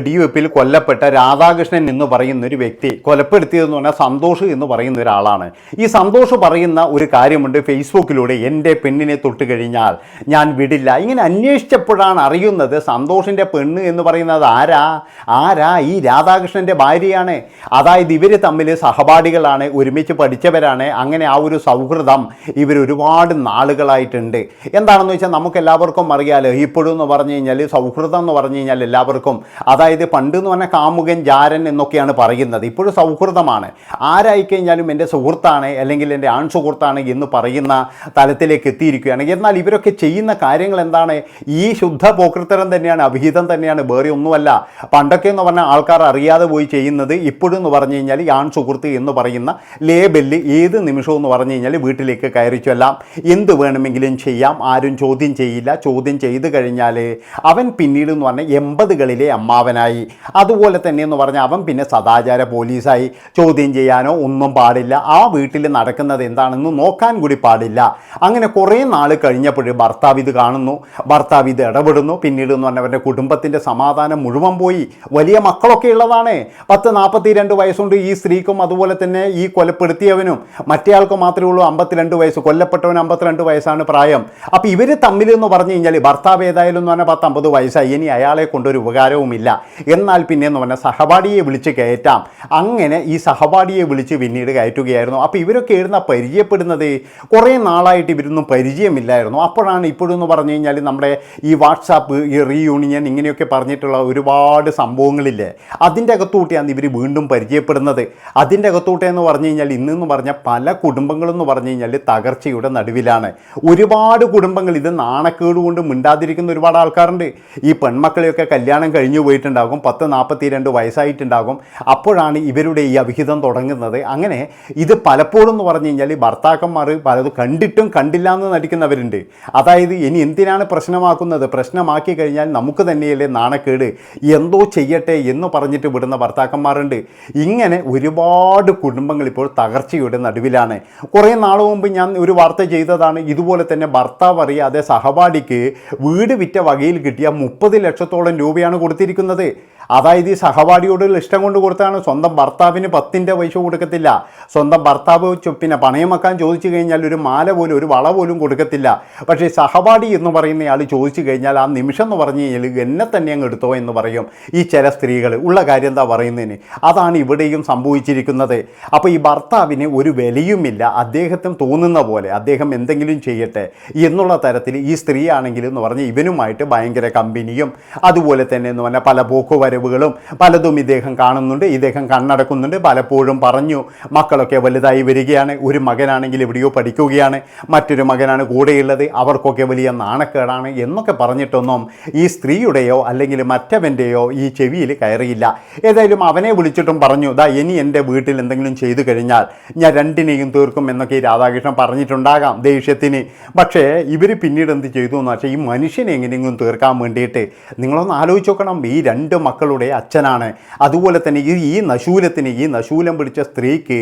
വെടിവെപ്പിൽ കൊല്ലപ്പെട്ട രാധാകൃഷ്ണൻ എന്ന് പറയുന്ന ഒരു വ്യക്തി കൊലപ്പെടുത്തിയതെന്ന് പറഞ്ഞാൽ സന്തോഷ് എന്ന് പറയുന്ന ഒരാളാണ്. ഈ സന്തോഷ് പറയുന്ന ഒരു കാര്യമുണ്ട് ഫേസ്ബുക്കിലൂടെ എന്റെ പെണ്ണിനെ തൊട്ട് കഴിഞ്ഞാൽ ഞാൻ വിടില്ല. ഇങ്ങനെ അന്വേഷിച്ചപ്പോഴാണ് അറിയുന്നത് സന്തോഷിന്റെ പെണ്ണ് എന്ന് പറയുന്നത് ആരാ? ആരാ ഈ രാധാകൃഷ്ണന്റെ ഭാര്യയാണ്? അതായത് ഇവർ തമ്മിൽ സഹപാഠികളാണ് ഒരുമിച്ച് പഠിച്ചവരാണ്. അങ്ങനെ ആ ഒരു സൗഹൃദം ഇവർ ഒരുപാട് നാളുകളായിട്ടുണ്ട്. എന്താണെന്ന് വെച്ചാൽ നമുക്ക് എല്ലാവർക്കും അറിയാലോ ഇപ്പോഴും എന്ന് പറഞ്ഞു കഴിഞ്ഞാൽ സൗഹൃദം എന്ന് പറഞ്ഞു കഴിഞ്ഞാൽ എല്ലാവർക്കും അതായത് പണ്ട് എന്ന് പറഞ്ഞാൽ കാമുകൻ ജാരൻ എന്നൊക്കെയാണ് പറയുന്നത്. ഇപ്പോഴും സൗഹൃദമാണ്. ആരായി കഴിഞ്ഞാലും എന്റെ സുഹൃത്താണ് അല്ലെങ്കിൽ എന്റെ ആൺ സുഹൃത്താണ് എന്ന് പറയുന്ന തലത്തിലേക്ക് എത്തിയിരിക്കുകയാണ്. എന്നാൽ ഇവരൊക്കെ ചെയ്യുന്ന കാര്യങ്ങൾ എന്താണ്? ഈ ശുദ്ധ പോക്രിത്തരം തന്നെയാണ് അഭിഹിതം തന്നെയാണ് വേറെ ഒന്നുമല്ല. പണ്ടൊക്കെ എന്ന് പറഞ്ഞാൽ ആൾക്കാർ അറിയാതെ പോയി ചെയ്യുന്നത് ഇപ്പോഴും എന്ന് പറഞ്ഞു കഴിഞ്ഞാൽ ഈ ആൺ സുഹൃത്ത് എന്ന് പറയുന്ന ലേബലിൽ ഏത് നിമിഷവും എന്ന് പറഞ്ഞു കഴിഞ്ഞാൽ വീട്ടിലേക്ക് കയറി ചൊല്ലാം. എന്ത് വേണമെങ്കിലും ചെയ്യാം. ആരും ചോദ്യം ചെയ്യില്ല. ചോദ്യം ചെയ്തു കഴിഞ്ഞാൽ അവൻ പിന്നീട് എന്ന് പറഞ്ഞാൽ എൺപതുകളിലെ അമ്മാവനായി അതുപോലെ തന്നെ എന്ന് പറഞ്ഞാൽ അവൻ പിന്നെ സദാചാര പോലീസായി. ചോദ്യം ചെയ്യാനോ ഒന്നും പാടില്ല. ആ വീട്ടിൽ നടക്കുന്നത് എന്താണെന്ന് നോക്കാൻ കൂടി പാടില്ല. അങ്ങനെ കുറേ നാൾ കഴിഞ്ഞപ്പോഴും ഭർത്താവ് ഇത് കാണുന്നു. ഭർത്താവ് ഇത് ഇടപെടുന്നു. പിന്നീട് എന്ന് പറഞ്ഞാൽ അവന്റെ കുടുംബത്തിന്റെ സമാധാനം മുഴുവൻ പോയി. വലിയ മക്കളൊക്കെ ഉള്ളതാണ്. പത്ത് നാൽപ്പത്തി രണ്ട് വയസ്സുണ്ട് ഈ സ്ത്രീക്കും. അതുപോലെ തന്നെ ഈ കൊലപ്പെടുത്തിയവനും മറ്റേയാൾക്ക് മാത്രമേ ഉള്ളൂ. അമ്പത്തിരണ്ട് വയസ്സ്. കൊല്ലപ്പെട്ടവൻ അമ്പത്തിരണ്ട് വയസ്സാണ് പ്രായം. അപ്പോൾ ഇവർ തമ്മിൽ എന്ന് പറഞ്ഞു കഴിഞ്ഞാൽ ഭർത്താവ് ഏതായാലും എന്ന് പറഞ്ഞാൽ പത്തമ്പത് വയസ്സായി. ഇനി അയാളെ കൊണ്ടൊരു ഉപകാരവുമില്ല. എന്നാൽ പിന്നെ എന്ന് പറഞ്ഞാൽ സഹപാഠിയെ വിളിച്ച് കയറ്റാം. അങ്ങനെ ഈ സഹപാഠിയെ വിളിച്ച് പിന്നീട് കയറ്റുകയായിരുന്നു. അപ്പോൾ ഇവരൊക്കെ എഴുന്ന പരിചയപ്പെടുന്നത് കുറേ നാളായിട്ട് ഇവരൊന്നും പരിചയമില്ലായിരുന്നു. അപ്പോഴാണ് ഇപ്പോഴെന്ന് പറഞ്ഞു കഴിഞ്ഞാൽ നമ്മുടെ ഈ വാട്സാപ്പ് ഈ റീയൂണിയൻ ഇങ്ങനെയൊക്കെ പറഞ്ഞിട്ടുള്ള ഒരുപാട് സംഭവങ്ങളില്ലേ? അതിന്റെ അകത്തൂട്ടിയാണ് ഇവർ വീണ്ടും പരിചയപ്പെടുന്നത്. അതിന്റെ അകത്തൂട്ടെ എന്ന് പറഞ്ഞു കഴിഞ്ഞാൽ ഇന്നെന്ന് പറഞ്ഞാൽ പല കുടുംബങ്ങളെന്ന് പറഞ്ഞു കഴിഞ്ഞാൽ തകർച്ചയുടെ നടുവിലാണ്. ഒരുപാട് കുടുംബങ്ങൾ ഇത് നാണക്കേട് കൊണ്ട് മിണ്ടാതിരിക്കുന്ന ഒരുപാട് ആൾക്കാരുണ്ട്. ഈ പെൺമക്കളെയൊക്കെ കല്യാണം കഴിഞ്ഞു പോയിട്ടുണ്ടാകും പത്ത് നാൽപ്പത്തി രണ്ട് വയസ്സായിട്ടുണ്ടാകും. അപ്പോഴാണ് ഇവരുടെ ഈ അവിഹിതം തുടങ്ങുന്നത്. അങ്ങനെ ഇത് പലപ്പോഴും എന്ന് പറഞ്ഞു കഴിഞ്ഞാൽ ഭർത്താക്കന്മാർ പലതും കണ്ടിട്ടും കണ്ടില്ല എന്ന് നടിക്കുന്നവരുണ്ട്. അതായത് ഇനി എന്തിനാണ് പ്രശ്നമാക്കുന്നത്? പ്രശ്നമാക്കി കഴിഞ്ഞാൽ നമുക്ക് തന്നെയല്ലേ നാണക്കേട്. എന്തോ ചെയ്യട്ടെ എന്ന് പറഞ്ഞിട്ട് വിടുന്ന ഭർത്താക്കന്മാരുണ്ട്. ഇങ്ങനെ ഒരുപാട് കുടുംബങ്ങൾ ഇപ്പോൾ തകർച്ചയുടെ നടുവിലാണ്. കുറേ നാൾ മുമ്പ് ഞാൻ ഒരു വാർത്ത ചെയ്തതാണ്. ഇതുപോലെ തന്നെ ഭർത്താവ് അറിയാതെ സഹപാഠിക്ക് വീട് വിറ്റ വകയിൽ കിട്ടിയ മുപ്പത് ലക്ഷത്തോളം രൂപയാണ് കൊടുത്തിരിക്കുന്നത്. que അതായത് ഈ സഹപാഠിയോടുള്ള ഇഷ്ടം കൊണ്ട് കൊടുത്താണ് സ്വന്തം ഭർത്താവിന് പത്തിന്റെ പൈസ കൊടുക്കത്തില്ല. സ്വന്തം ഭർത്താവ് പിന്നെ പണയം വെക്കാൻ ചോദിച്ചു കഴിഞ്ഞാൽ ഒരു മാല പോലും ഒരു വള പോലും കൊടുക്കത്തില്ല. പക്ഷേ സഹപാഠി എന്ന് പറയുന്നയാൾ ചോദിച്ചു കഴിഞ്ഞാൽ ആ നിമിഷം എന്ന് പറഞ്ഞു കഴിഞ്ഞാൽ എന്നെ തന്നെ അങ്ങ് എടുത്തോ എന്ന് പറയും ഈ ചില സ്ത്രീകൾ ഉള്ള കാര്യം എന്താ പറയുന്നതിന്? അതാണ് ഇവിടെയും സംഭവിച്ചിരിക്കുന്നത്. അപ്പോൾ ഈ ഭർത്താവിന് ഒരു വിലയുമില്ല. അദ്ദേഹത്തിന് തോന്നുന്ന പോലെ അദ്ദേഹം എന്തെങ്കിലും ചെയ്യട്ടെ എന്നുള്ള തരത്തിൽ ഈ സ്ത്രീ ആണെങ്കിൽ എന്ന് പറഞ്ഞാൽ ഇവനുമായിട്ട് ഭയങ്കര കമ്പനിയും അതുപോലെ തന്നെ എന്ന് പറഞ്ഞാൽ പല പോക്കുവരവുകളും പലതും ഇദ്ദേഹം കാണുന്നുണ്ട് ഇദ്ദേഹം കണ്ണടക്കുന്നുണ്ട്. പലപ്പോഴും പറഞ്ഞു മക്കളൊക്കെ വലുതായി വരികയാണ്. ഒരു മകനാണെങ്കിൽ എവിടെയോ പഠിക്കുകയാണ്. മറ്റൊരു മകനാണ് കൂടെയുള്ളത്. അവർക്കൊക്കെ വലിയ നാണക്കേടാണ് എന്നൊക്കെ പറഞ്ഞിട്ടൊന്നും ഈ സ്ത്രീയുടെയോ അല്ലെങ്കിൽ മറ്റവന്റെയോ ഈ ചെവിയിൽ കയറിയില്ല. ഏതായാലും അവനെ വിളിച്ചിട്ടും പറഞ്ഞു ദാ ഇനി എന്റെ വീട്ടിൽ എന്തെങ്കിലും ചെയ്തു കഴിഞ്ഞാൽ ഞാൻ രണ്ടിനെയും തീർക്കും എന്നൊക്കെ ഈ രാധാകൃഷ്ണൻ പറഞ്ഞിട്ടുണ്ടാകാം ദേഷ്യത്തിന്. പക്ഷേ ഇവർ പിന്നീട് എന്ത് ചെയ്തു എന്ന് വെച്ചാൽ ഈ മനുഷ്യനെ എങ്ങനെയെങ്കിലും തീർക്കാൻ വേണ്ടിയിട്ട് നിങ്ങളൊന്ന് ആലോചിച്ച് നോക്കണം. ഈ രണ്ട് മക്കളുടെ അച്ഛനാണ്. അതുപോലെ തന്നെ ഈ ഈ നശൂലത്തിന് ഈ നശൂലം പിടിച്ച സ്ത്രീക്ക്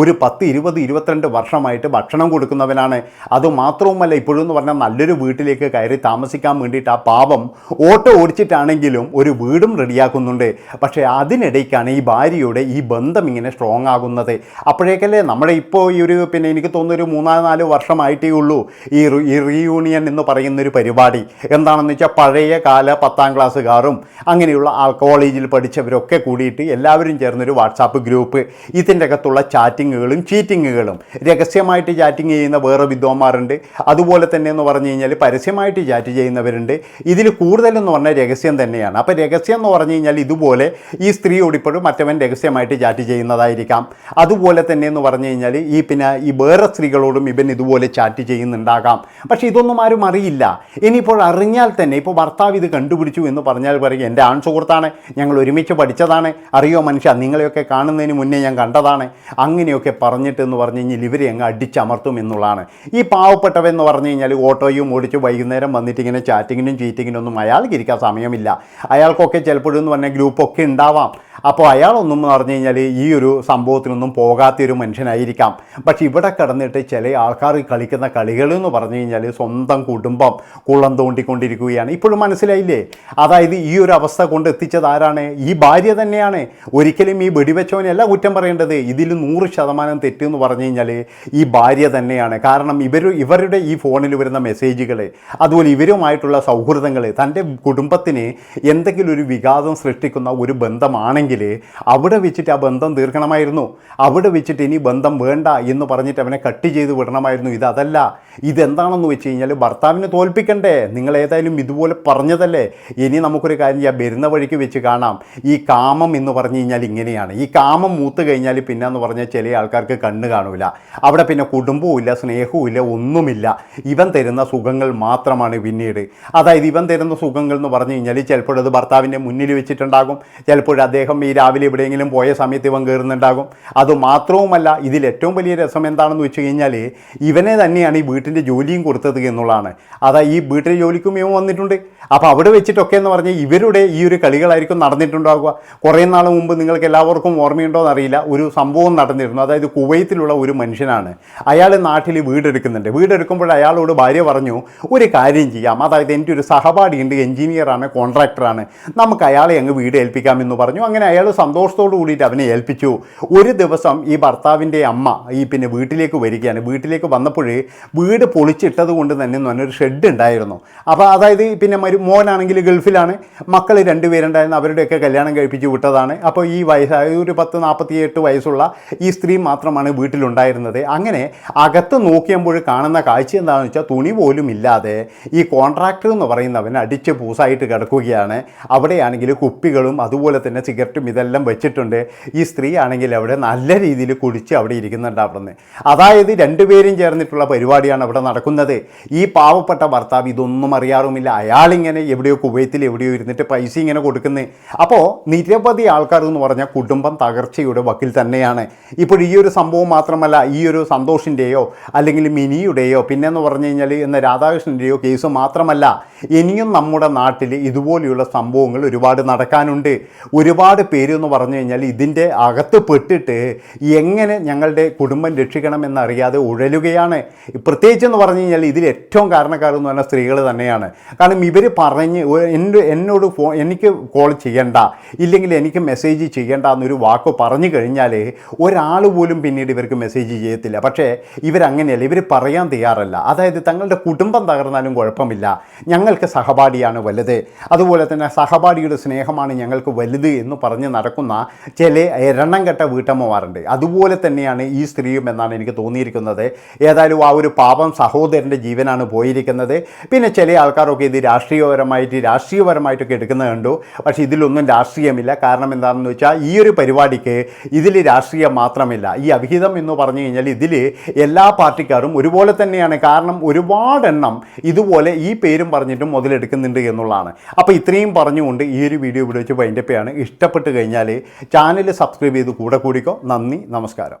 ഒരു പത്ത് ഇരുപത് ഇരുപത്തിരണ്ട് വർഷമായിട്ട് ഭക്ഷണം കൊടുക്കുന്നവനാണ്. അതുമാത്രവുമല്ല ഇപ്പോഴെന്ന് പറഞ്ഞാൽ നല്ലൊരു വീട്ടിലേക്ക് കയറി താമസിക്കാൻ വേണ്ടിയിട്ട് ആ പാപം ഓട്ടോ ഓടിച്ചിട്ടാണെങ്കിലും ഒരു വീടും റെഡിയാക്കുന്നുണ്ട്. പക്ഷേ അതിനിടയ്ക്കാണ് ഈ ഭാര്യയുടെ ഈ ബന്ധം ഇങ്ങനെ സ്ട്രോങ് ആകുന്നത്. അപ്പോഴേക്കല്ലേ നമ്മുടെ ഇപ്പോൾ ഈ ഒരു പിന്നെ എനിക്ക് തോന്നുന്നു ഒരു മൂന്നാൽ നാല് വർഷമായിട്ടേ ഉള്ളൂ ഈ ഈ റീയൂണിയൻ എന്ന് പറയുന്നൊരു പരിപാടി. എന്താണെന്ന് വെച്ചാൽ പഴയ കാല പത്താം ക്ലാസ്സുകാരും അങ്ങനെയുള്ള ആൾ കോളേജിൽ പഠിച്ചവരൊക്കെ കൂടിയിട്ട് എല്ലാവരും ചേർന്നൊരു വാട്സാപ്പ് ഗ്രൂപ്പ്. ഇതിന്റെ അകത്തുള്ള ചാറ്റിങ്ങുകളും ചീറ്റിങ്ങുകളും. രഹസ്യമായിട്ട് ചാറ്റിംഗ് ചെയ്യുന്ന വേറെ വിദ്വാന്മാരുണ്ട്. അതുപോലെ തന്നെ എന്ന് പറഞ്ഞു കഴിഞ്ഞാൽ പരസ്യമായിട്ട് ചാറ്റ് ചെയ്യുന്നവരുണ്ട്. ഇതിൽ കൂടുതലെന്ന് പറഞ്ഞാൽ രഹസ്യം തന്നെയാണ്. അപ്പോൾ രഹസ്യം എന്ന് പറഞ്ഞു കഴിഞ്ഞാൽ ഇതുപോലെ ഈ സ്ത്രീയോട് ഇപ്പോഴും മറ്റവൻ രഹസ്യമായിട്ട് ചാറ്റ് ചെയ്യുന്നതായിരിക്കാം. അതുപോലെ തന്നെ എന്ന് പറഞ്ഞു കഴിഞ്ഞാൽ ഈ പിന്നെ ഈ വേറെ സ്ത്രീകളോടും ഇവൻ ഇതുപോലെ ചാറ്റ് ചെയ്യുന്നുണ്ടാകാം. പക്ഷേ ഇതൊന്നും ആരും അറിയില്ല. ഇനിയിപ്പോൾ അറിഞ്ഞാൽ തന്നെ ഇപ്പോൾ ഭർത്താവ് ഇത് കണ്ടുപിടിച്ചു എന്ന് പറഞ്ഞാൽ പറയും എന്റെ ആൺ സുഹൃത്താണ് ഞങ്ങൾ ഒരുമിച്ച് പഠിച്ചതാണ്. അറിയോ മനുഷ്യ നിങ്ങളെയൊക്കെ കാണുന്നതിന് മുന്നേ ഞാൻ കണ്ടതാണ്. അങ്ങനെയൊക്കെ പറഞ്ഞിട്ട് എന്ന് പറഞ്ഞു കഴിഞ്ഞാൽ ഇവരെ അങ്ങ് അടിച്ചമർത്തും എന്നുള്ളതാണ്. ഈ പാവപ്പെട്ടവെന്ന് പറഞ്ഞു കഴിഞ്ഞാൽ ഓട്ടോയും ഓടിച്ച് വൈകുന്നേരം വന്നിട്ട് ഇങ്ങനെ ചാറ്റിങ്ങിനും ചീറ്റിങ്ങിനും ഒന്നും അയാൾക്ക് ഇരിക്കാൻ സമയമില്ല. അയാൾക്കൊക്കെ ചിലപ്പോഴെന്ന് പറഞ്ഞാൽ ഗ്രൂപ്പൊക്കെ ഉണ്ടാവാം. അപ്പോൾ അയാളൊന്നും എന്ന് പറഞ്ഞു കഴിഞ്ഞാൽ ഈ ഒരു സംഭവത്തിനൊന്നും പോകാത്ത ഒരു മനുഷ്യനായിരിക്കാം. പക്ഷെ ഇവിടെ കിടന്നിട്ട് ചില ആൾക്കാർ കളിക്കുന്ന കളികൾ എന്ന് പറഞ്ഞു കഴിഞ്ഞാൽ സ്വന്തം കുടുംബം കുളം തോണ്ടിക്കൊണ്ടിരിക്കുകയാണ്. ഇപ്പോഴും മനസ്സിലായില്ലേ? അതായത് ഈ ഒരു അവസ്ഥ കൊണ്ട് എത്തിച്ചത് ആരാണ്? ഈ ഭാര്യ തന്നെയാണ്. ഒരിക്കലും ഈ വെടിവെച്ചവനെയല്ല കുറ്റം പറയേണ്ടത്. ഇതിൽ നൂറ് ശതമാനം തെറ്റെന്ന് പറഞ്ഞു കഴിഞ്ഞാൽ ഈ ഭാര്യ തന്നെയാണ്. കാരണം ഇവർ ഇവരുടെ ഈ ഫോണിൽ വരുന്ന മെസ്സേജുകൾ അതുപോലെ ഇവരുമായിട്ടുള്ള സൗഹൃദങ്ങൾ തന്റെ കുടുംബത്തിന് എന്തെങ്കിലും ഒരു വിഘാതം സൃഷ്ടിക്കുന്ന ഒരു ബന്ധമാണെങ്കിൽ അവിടെ വെച്ചിട്ട് ആ ബന്ധം തീർക്കണമായിരുന്നു. അവിടെ വെച്ചിട്ട് ഇനി ബന്ധം വേണ്ട എന്ന് പറഞ്ഞിട്ട് അവനെ കട്ട് ചെയ്ത് വിടണമായിരുന്നു. ഇതല്ല ഇതെന്താണെന്ന് വെച്ച് കഴിഞ്ഞാൽ ഭർത്താവിനെ തോൽപ്പിക്കണ്ടേ? നിങ്ങൾ ഏതായാലും ഇതുപോലെ പറഞ്ഞതല്ലേ? ഇനി നമുക്കൊരു കാര്യം ചെയ്യാം. വരുന്ന വഴിക്ക് വെച്ച് കാണാം. ഈ കാമം എന്ന് പറഞ്ഞു കഴിഞ്ഞാൽ ഇങ്ങനെയാണ്. ഈ കാമം മൂത്ത് കഴിഞ്ഞാൽ പിന്നെ എന്ന് പറഞ്ഞാൽ ചില ആൾക്കാർക്ക് കണ്ണ് കാണൂല. അവിടെ പിന്നെ കുടുംബവും ഇല്ല സ്നേഹവും ഇല്ല ഒന്നുമില്ല. ഇവൻ തരുന്ന സുഖങ്ങൾ മാത്രമാണ് പിന്നീട്. അതായത് ഇവൻ തരുന്ന സുഖങ്ങൾ എന്ന് പറഞ്ഞു കഴിഞ്ഞാൽ ചിലപ്പോഴത് ഭർത്താവിന്റെ മുന്നിൽ വെച്ചിട്ടുണ്ടാകും. ചിലപ്പോൾ അദ്ദേഹം ഈ രാവിലെ എവിടെയെങ്കിലും പോയ സമയത്ത് ഇവൻ കയറുന്നുണ്ടാകും അതുമാത്രവുമല്ല ഇതിൽ ഏറ്റവും വലിയ രസം എന്താണെന്ന് വെച്ച് കഴിഞ്ഞാൽ ഇവനെ തന്നെയാണ് ഈ വീട്ടിന്റെ ജോലിയും കൊടുത്തത് എന്നുള്ളതാണ്. അതാ ഈ വീട്ടിലെ ജോലിക്കും ഇവൻ വന്നിട്ടുണ്ട്. അപ്പോൾ അവിടെ വെച്ചിട്ടൊക്കെ എന്ന് പറഞ്ഞാൽ ഇവരുടെ ഈ ഒരു കളികളായിരിക്കും നടന്നിട്ടുണ്ടാകുക കുറേ നാൾ മുമ്പ് നിങ്ങൾക്ക് എല്ലാവർക്കും ഓർമ്മയുണ്ടോ എന്നറിയില്ല. ഒരു സംഭവം നടന്നിരുന്നു. അതായത് കുവൈത്തിലുള്ള ഒരു മനുഷ്യനാണ്. അയാൾ നാട്ടിൽ വീടെടുക്കുന്നുണ്ട്. വീടെടുക്കുമ്പോൾ അയാളോട് ഭാര്യ പറഞ്ഞു ഒരു കാര്യം ചെയ്യാം. അതായത് എന്റെ ഒരു സഹപാഠിയുണ്ട് എഞ്ചിനീയറാണ് കോൺട്രാക്ടറാണ്. നമുക്ക് അയാളെ അങ്ങ് വീട് ഏൽപ്പിക്കാമെന്ന് പറഞ്ഞു. അങ്ങനെ അയാൾ സന്തോഷത്തോടു കൂടിയിട്ട് അവനെ ഏൽപ്പിച്ചു. ഒരു ദിവസം ഈ ഭർത്താവിന്റെ അമ്മ ഈ പിന്നെ വീട്ടിലേക്ക് വരികയാണ്. വീട്ടിലേക്ക് വന്നപ്പോഴേ വീട് പൊളിച്ചിട്ടത് കൊണ്ട് തന്നെ എന്ന് പറഞ്ഞൊരു ഷെഡ് ഉണ്ടായിരുന്നു. അപ്പോൾ അതായത് പിന്നെ മരു മോനാണെങ്കിൽ ഗൾഫിലാണ്. മക്കൾ രണ്ടുപേരുണ്ടായിരുന്നു. അവരുടെയൊക്കെ കല്യാണം കഴിപ്പിച്ച് വിട്ടതാണ്. അപ്പോൾ ഈ വയസ്സായ ഒരു പത്ത് നാൽപ്പത്തിയെട്ട് വയസ്സുള്ള ഈ സ്ത്രീ മാത്രമാണ് വീട്ടിലുണ്ടായിരുന്നത്. അങ്ങനെ അകത്ത് നോക്കിയപ്പോൾ കാണുന്ന കാഴ്ച എന്താണെന്ന് വെച്ചാൽ തുണി പോലും ഇല്ലാതെ ഈ കോൺട്രാക്ടർ എന്ന് പറയുന്നവൻ അടിച്ച് പൂസായിട്ട് കിടക്കുകയാണ്. അവിടെയാണെങ്കിൽ കുപ്പികളും അതുപോലെ തന്നെ സിഗരറ്റും ഇതെല്ലാം വെച്ചിട്ടുണ്ട്. ഈ സ്ത്രീ ആണെങ്കിൽ അവിടെ നല്ല രീതിയിൽ കുടിച്ച് അവിടെ ഇരിക്കുന്നുണ്ട് ഇരിക്കുന്നുണ്ടാവുന്നത് അതായത് രണ്ടുപേരും ചേർന്നിട്ടുള്ള പരിപാടിയാണ് അവിടെ നടക്കുന്നത്. ഈ പാവപ്പെട്ട ഭർത്താവ് ഇതൊന്നും അറിയാറുമില്ല. അയാളിങ്ങനെ എവിടെയോ കുവൈത്തിൽ എവിടെയോ ഇരുന്നിട്ട് പൈസ ഇങ്ങനെ കൊടുക്കുന്നത് അപ്പോൾ നിരവധി ആൾക്കാർ എന്ന് പറഞ്ഞാൽ കുടുംബം തകർച്ചയുടെ വക്കിൽ തന്നെയാണ്. ഇപ്പോൾ ഈ ഒരു സംഭവം മാത്രമല്ല ഈ ഒരു സന്തോഷിന്റെയോ അല്ലെങ്കിൽ മിനിയുടെയോ പിന്നെന്ന് പറഞ്ഞു കഴിഞ്ഞാൽ എന്ന രാധാകൃഷ്ണന്റെയോ കേസ് മാത്രമല്ല ഇനിയും നമ്മുടെ നാട്ടിൽ ഇതുപോലെയുള്ള സംഭവങ്ങൾ ഒരുപാട് നടക്കാനുണ്ട്. ഒരുപാട് പേര് എന്ന് പറഞ്ഞു കഴിഞ്ഞാൽ ഇതിന്റെ അകത്ത് പെട്ടിട്ട് എങ്ങനെ ഞങ്ങളുടെ കുടുംബം രക്ഷിക്കണം എന്നറിയാതെ ഉഴലുകയാണ്. പ്രത്യേകിച്ച് എന്ന് പറഞ്ഞു കഴിഞ്ഞാൽ ഇതിൽ ഏറ്റവും കാരണക്കാരെന്ന് പറഞ്ഞാൽ സ്ത്രീകൾ തന്നെയാണ്. കാരണം ഇവർ പറഞ്ഞ് എന്റെ എന്നോട് ഫോ എനിക്ക് കോൾ ചെയ്യണ്ട ഇല്ലെങ്കിൽ എനിക്ക് മെസ്സേജ് ചെയ്യണ്ട എന്നൊരു വാക്ക് പറഞ്ഞു കഴിഞ്ഞാൽ ഒരാൾ പോലും പിന്നീട് ഇവർക്ക് മെസ്സേജ് ചെയ്യത്തില്ല. പക്ഷേ ഇവരങ്ങനെയല്ല ഇവർ പറയാൻ തയ്യാറല്ല. അതായത് തങ്ങളുടെ കുടുംബം തകർന്നാലും കുഴപ്പമില്ല. ഞങ്ങൾക്ക് സഹപാഠിയാണ് വലുത്. അതുപോലെ തന്നെ സഹപാഠിയുടെ സ്നേഹമാണ് ഞങ്ങൾക്ക് വലുത് എന്ന് പറഞ്ഞ് നടക്കുന്ന ചില എരണം കെട്ട വീട്ടമ്മമാരുണ്ട്. അതുപോലെ തന്നെയാണ് ഈ സ്ത്രീയും എന്നാണ് എനിക്ക് തോന്നിയിരിക്കുന്നത്. ഏതായാലും ആ ഒരു പാപം സഹോദരന്റെ ജീവനാണ് പോയിരിക്കുന്നത്. പിന്നെ ചില ആൾക്കാരൊക്കെ ഇത് രാഷ്ട്രീയപരമായിട്ട് രാഷ്ട്രീയപരമായിട്ടൊക്കെ എടുക്കുന്നത് കണ്ടു. പക്ഷേ ഇതിലൊന്നും രാഷ്ട്രീയമില്ല. കാരണം എന്താണെന്ന് വെച്ചാൽ ഈ ഒരു പരിപാടിക്ക് ഇതിൽ രാഷ്ട്രീയം മാത്രമില്ല. ഈ അവിഹിതം എന്ന് പറഞ്ഞു കഴിഞ്ഞാൽ ഇതിൽ എല്ലാ പാർട്ടിക്കാരും ഒരുപോലെ തന്നെയാണ്. കാരണം ഒരുപാടെണ്ണം ഇതുപോലെ ഈ പേരും പറഞ്ഞിട്ടും മുതലെടുക്കുന്നുണ്ട് എന്നുള്ളതാണ്. അപ്പോൾ ഇത്രയും പറഞ്ഞുകൊണ്ട് ഈ ഒരു വീഡിയോ ഇവിടെ വെച്ച് വൈൻഡപ്പ് ചെയ്യാണ്. ഇഷ്ടപ്പെട്ട് കഴിഞ്ഞാൽ ചാനൽ സബ്സ്ക്രൈബ് ചെയ്ത് കൂടെ കൂടിക്കോ. നന്ദി നമസ്കാരം.